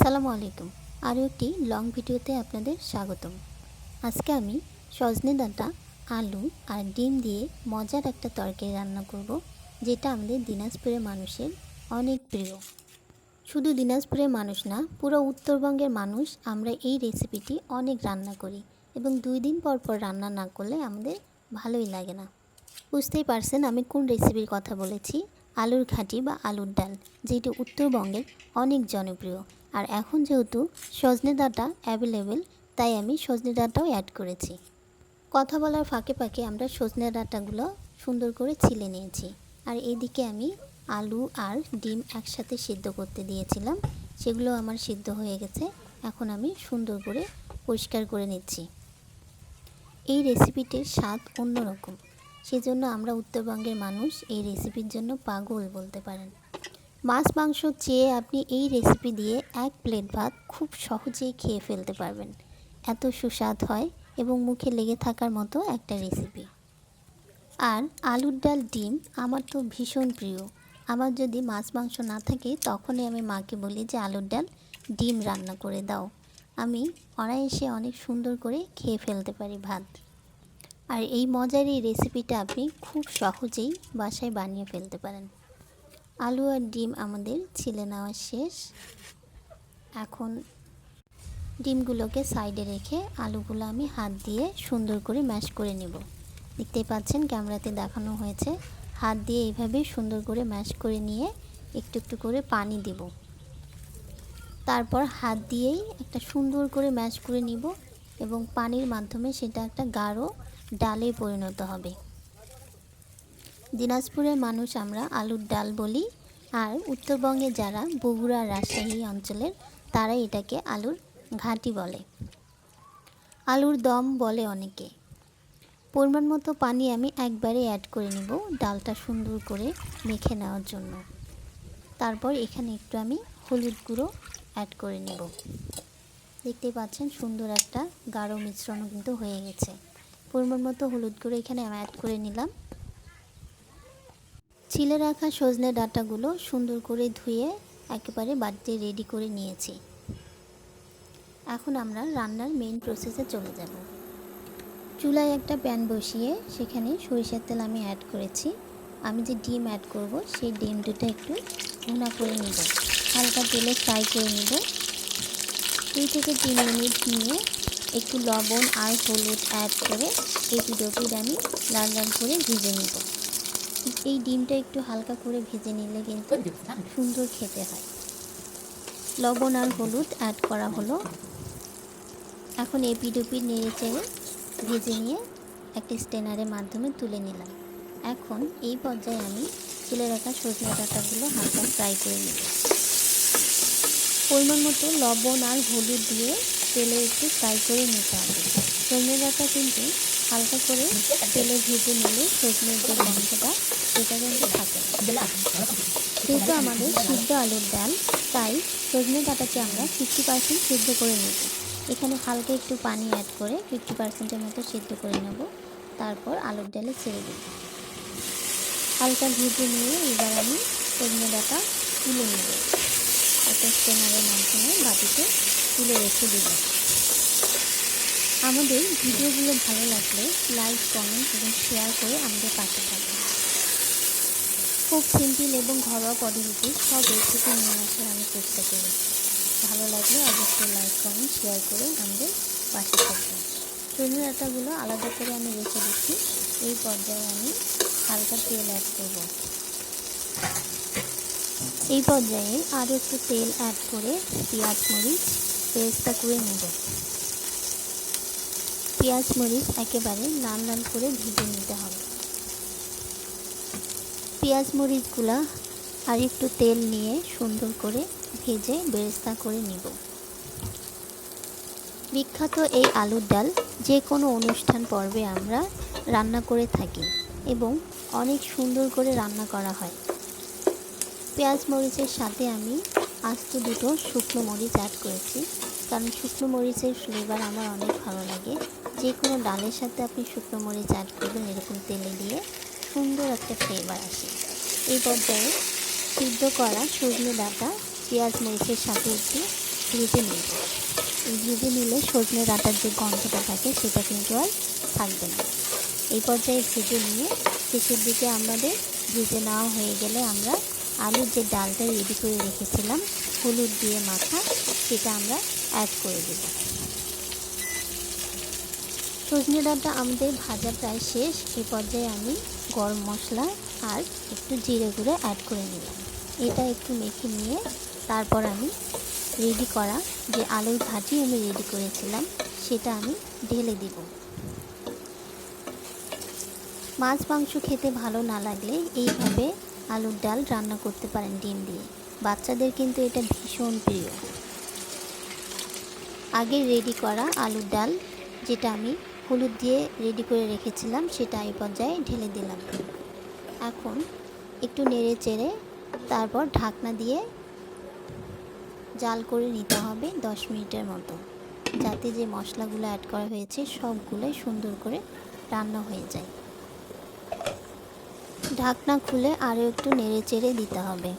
সালামু আলাইকুম। আরও একটি লং ভিডিওতে আপনাদের স্বাগতম। আজকে আমি সজনে ডাঁটা, আলু আর ডিম দিয়ে মজার একটা তরকারি রান্না করব, যেটা আমাদের দিনাজপুরের মানুষের অনেক প্রিয়। শুধু দিনাজপুরের মানুষ না, পুরো উত্তরবঙ্গের মানুষ আমরা এই রেসিপিটি অনেক রান্না করি এবং দুই দিন পর পর রান্না না করলে আমাদের ভালোই লাগে না। বুঝতেই পারছেন আমি কোন রেসিপির কথা বলেছি? আলুর ঘাঁটি বা আলুর ডাল, যেটি উত্তরবঙ্গের অনেক জনপ্রিয়। আর এখন যেহেতু সজনে ডাঁটা অ্যাভেলেবেল তাই আমি সজনে ডাঁটাও অ্যাড করেছি। কথা বলার ফাঁকে ফাঁকে আমরা সজনে ডাঁটাগুলো সুন্দর করে ছিলে নিয়েছি। আর এইদিকে আমি আলু আর ডিম একসাথে সিদ্ধ করতে দিয়েছিলাম। সেগুলো আমার সিদ্ধ হয়ে গেছে। এখন আমি সুন্দর করে পরিষ্কার করে নিচ্ছি। এই রেসিপিটির স্বাদ অন্যরকম। সেজন্য আমরা উত্তরবঙ্গের মানুষ এই রেসিপির জন্য পাগল বলতে পারেন। মাছ, মাংস চেয়ে আপনি এই রেসিপি দিয়ে এক প্লেট ভাত খুব সহজেই খেয়ে ফেলতে পারবেন। এত সুস্বাদ হয় এবং মুখে লেগে থাকার মতো একটা রেসিপি আর আলুর ডাল, ডিম আমার তো ভীষণ প্রিয়। আমার যদি মাছ, মাংস না থাকে, তখনই আমি মাকে বলি যে, আলুর ডাল, ডিম রান্না করে দাও। আমি অনায়াসে অনেক সুন্দর করে খেয়ে ফেলতে পারি ভাত। আর এই মজার এই রেসিপিটা আপনি খুব সহজেই বাসায় বানিয়ে ফেলতে পারেন। আলু আর ডিম আমাদের ছিলে নেওয়া শেষ। এখন ডিমগুলোকে সাইডে রেখে আলুগুলো আমি হাত দিয়ে সুন্দর করে ম্যাশ করে নেব। দেখতেই পাচ্ছেন ক্যামেরাতে দেখানো হয়েছে। হাত দিয়ে এইভাবে সুন্দর করে ম্যাশ করে নিয়ে একটু একটু করে পানি দেব। তারপর হাত দিয়েই একটা সুন্দর করে ম্যাশ করে নিব এবং পানির মাধ্যমে সেটা একটা গাঢ় ডালে পরিণত হবে। দিনাজপুরের মানুষ আমরা আলুর ডাল বলি, আর উত্তরবঙ্গে যারা বগুড়া রাজশাহী অঞ্চলের তারা এটাকে আলুর ঘাঁটি বলে। আলুর দম বলে অনেকে। পরিমাণ মতো পানি আমি একবারে অ্যাড করে নিব ডালটা সুন্দর করে মেখে নেওয়ার জন্য। তারপর এখানে একটু আমি হলুদ গুঁড়ো অ্যাড করে নেব। দেখতে পাচ্ছেন সুন্দর একটা গাঢ় মিশ্রণও কিন্তু হয়ে গেছে। পরিমাণ মতো হলুদ গুঁড়ো এখানে আমি অ্যাড করে নিলাম। ছিলে রাখা সজনে ডাঁটাগুলো সুন্দর করে ধুয়ে একেবারে বাড়িতে রেডি করে নিয়েছি। এখন আমরা রান্নার মেইন প্রসেসে চলে যাব। চুলায় একটা প্যান বসিয়ে সেখানে সরিষার তেল আমি অ্যাড করেছি। আমি যে ডিম অ্যাড করব সেই ডিম দুটা একটু ভুনা করে নিব। হালকা তেলে ফ্রাই করে নিব। দুই থেকে তিন মিনিট নিয়ে একটু লবণ আর হলুদ অ্যাড করে এপিড ওপিড আমি লাল লাল করে ভেজে নেব। এই ডিমটা একটু হালকা করে ভেজে নিলে কিন্তু সুন্দর খেতে হয়। লবণ আর হলুদ অ্যাড করা হলো। এখন এপিড ওপিড নেড়ে চেড়ে ভেজে নিয়ে একটা স্টেনারের মাধ্যমে তুলে নিলাম। এখন এই পর্যায়ে আমি তুলে রাখা সজনে ডাঁটাগুলো হালকা ফ্রাই করে নেব। পরিমাণ মতো লবণ আর হলুদ দিয়ে তেলে একটু ফ্রাই করে নিতে হবে। সজনে ডাঁটা কিন্তু হালকা করে তেলে ভেজে নিলে সজনের যে গন্ধটা সেটা কিন্তু থাকে। যেহেতু আমাদের সিদ্ধ আলুর ডাল, তাই সজনে ডাটাকে আমরা ফিফটি পার্সেন্ট সিদ্ধ করে নেব। এখানে হালকা একটু পানি অ্যাড করে ফিফটি পার্সেন্টের মতো সিদ্ধ করে নেব। তারপর আলুর ডালে ছেড়ে দেব। হালকা ভেজে নিয়ে এবার আমি সজনে ডাটা তুলে নেব। একটা স্টেনারের মাধ্যমে বাটিতে তুলে রেখে দেব। আমাদের ভিডিওগুলো ভালো লাগলে লাইক কমেন্ট এবং শেয়ার করে আমাদের পাশে থাকবেন। খুব সিম্পল এবং ঘরোয়া পদ্ধতিতে সব রেসিপি নিয়ে আসার আমি চেষ্টা করি। ভালো লাগলে অবশ্যই লাইক কমেন্ট শেয়ার করে আমাদের পাশে থাকবেন। সজনে ডাঁটাগুলো আলাদা করে আমি রেখে দিচ্ছি। এই পর্যায়ে আমি হালকা তেল অ্যাড করব। এই পর্যায়ে আরও একটু তেল অ্যাড করে পেঁয়াজ, মরিচ পেস্টটা করে নেব। পেঁয়াজ মরিচ একেবারে লাল লাল করে ভেজে নিতে হবে। পেঁয়াজ মরিচগুলা আর একটু তেল নিয়ে সুন্দর করে ভেজে বেরেস্তা করে নিব। বিখ্যাত এই আলুর ডাল যে কোনো অনুষ্ঠান পর্বে আমরা রান্না করে থাকি এবং অনেক সুন্দর করে রান্না করা হয়। পেঁয়াজ মরিচের সাথে আমি আস্ত দুটো শুকনো মরিচ অ্যাড করেছি, কারণ শুকনো মরিচের ফ্লেভার আমার অনেক ভালো লাগে। যে কোনো ডালের সাথে আপনি শুকনো মরিচ অ্যাড করবেন, এরকম তেলে দিয়ে সুন্দর একটা ফ্লেভার আসে। এই পর্যায়ে সিদ্ধ করা সজনে ডাঁটা, পেঁয়াজ মরিচের সাথে একটু ভেজে এই ভেজে নিলে সজনে ডাঁটার যে গন্ধটা থাকে, সেটা কিন্তু আর থাকবে না। এই পর্যায়ে ভেজে নিয়ে শেষের দিকে আমাদের ভেজে নেওয়া হয়ে গেলে আমরা আলুর যে ডালটা রেডি করে রেখেছিলাম, হলুদ দিয়ে মাখা, সেটা আমরা অ্যাড করে দেব। সজনে ডাঁটা আমাদের ভাজা প্রায় শেষ। এই পর্যায়ে আমি গরম মশলা আর একটু জিরে গুঁড়ো অ্যাড করে নিলাম। এটা একটু মেখে নিয়ে তারপর আমি রেডি করা যে আলুর ভাজি আমি রেডি করেছিলাম, সেটা আমি ঢেলে দিব। মাছ, মাংস খেতে ভালো না লাগলে এইভাবে আলুর ডাল রান্না করতে পারেন ডিম দিয়ে। বাচ্চাদের কিন্তু এটা ভীষণ প্রিয়। আগে রেডি করা আলুর ডাল, যেটা আমি হলুদ দিয়ে রেডি করে রেখেছিলাম, সেটা এই পর্যায়ে ঢেলে দিলাম। এখন একটু নেড়ে চেড়ে তারপর ঢাকনা দিয়ে জাল করে নিতে হবে দশ মিনিটের মতো, যাতে যে মশলাগুলো অ্যাড করা হয়েছে সবগুলোই সুন্দর করে রান্না হয়ে যায়। ঢাকনা খুলে আরও একটু নেড়ে চেড়ে দিতে হবে।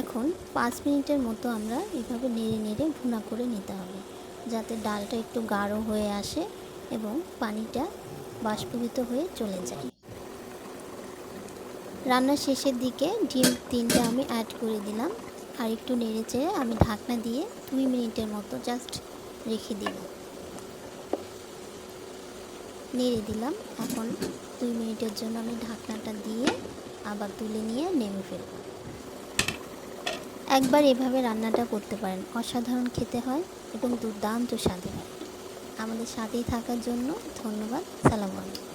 এখন পাঁচ মিনিটের মতো আমরা এভাবে নেড়ে নেড়ে ভুনা করে নিতে হবে। যাতে ডালটা একটু গাঢ় হয়ে আসে এবং পানিটা বাষ্পীভূত হয়ে চলে যায়। রান্নার শেষের দিকে ডিম তিনটা আমি অ্যাড করে দিলাম। আর একটু নেড়ে চেড়ে আমি ঢাকনা দিয়ে দুই মিনিটের মতো জাস্ট রেখে দিব নেড়ে দিলাম। এখন দুই মিনিটের জন্য আমি ঢাকনাটা দিয়ে আবার তুলে নিয়ে নেমে ফেলব। একবার এভাবে রান্নাটা করতে পারেন। অসাধারণ খেতে হয় এবং দুর্দান্ত স্বাদে হয়। আমাদের সাথেই থাকার জন্য ধন্যবাদ। সালাম আলাইকুম।